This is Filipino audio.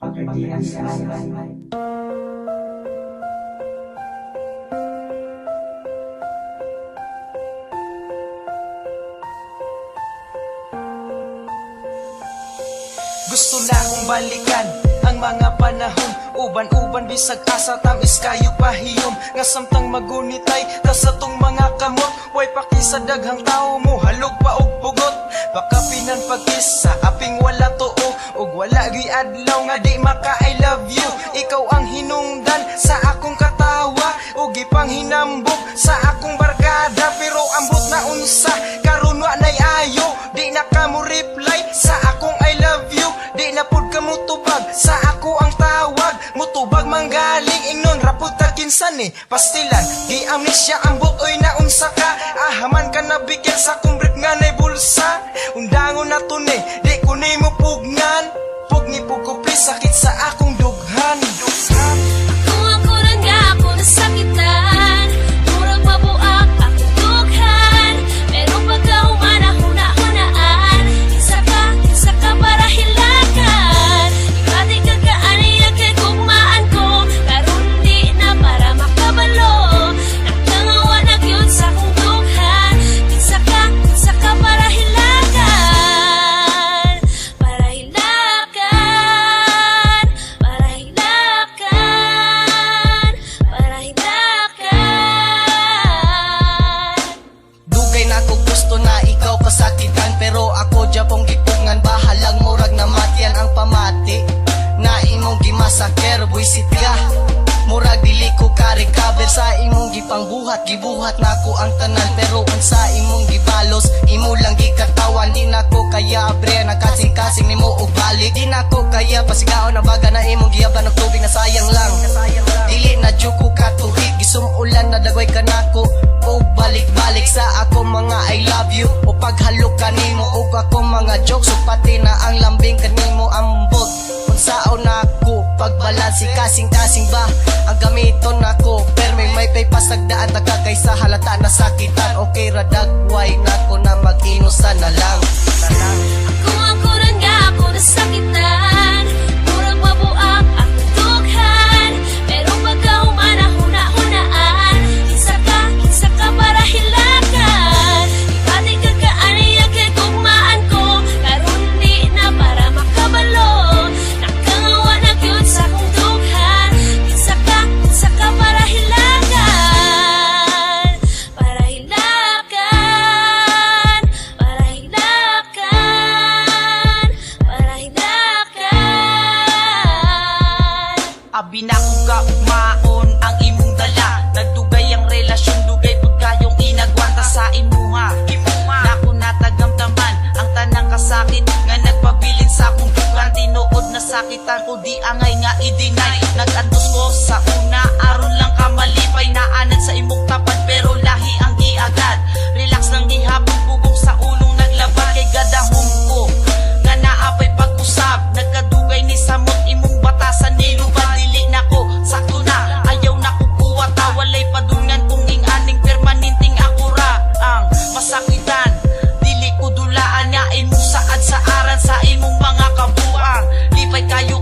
Gusto na akong balikan ang mga panahon Uban-uban bisag asa tamis kayo pahiyom. Nga samtang magunitay ta sa tong mga kamot. Way pakisa daghang tao mo halog pa og ni Pastilan, di amnesia ang buoy na unsa ka. Ahaman ka na bigyan sa brief nga nay bulsa. Undangon na ni, di ko mo pugnan ako japong gipungan Bahalang murag na matyan ang pamati. Na imong gimasaker buisit ka. Murag dili ko ka-recover sa imong gipangbuhat Gibuhat na ko ang tanan. Pero kung sa imong gibalos Imo lang gikatawan. Di na ko kaya bre Nakasing-kasing nimo og balik Di na ko kaya pasigaon na baga na imong giyaban ng tubig na sayang lang. Dili na ka tuhig Gisumulan na dagway ka nako balik-balik sa ako mga I love you. O paghalo kanimo O ako mga jokes. O pati na ang lambing kanimo ambot Unsaon na ako Pagbalansi kasing-kasing ba? Ang gamiton nako Perme may pay pasagdaan Taga kaysa halata na sakitan. Okay radagway Kung kaugmaon ang imong dala Nagdugay ang relasyon, dugay pud kayong inagwanta sa imuha. Nako natagamtaman ang tanang kasakit Nga nagpabilin sa akong dugan Tinuod na sakitan ko di angay nga i-deny. Nag-antos ko sa una, aron lang ka malipay Naanad sa imong tapat pero lahi ang giagad Kaulaan nga imong saad sa aran sa imong mga kabuang Lipay kayo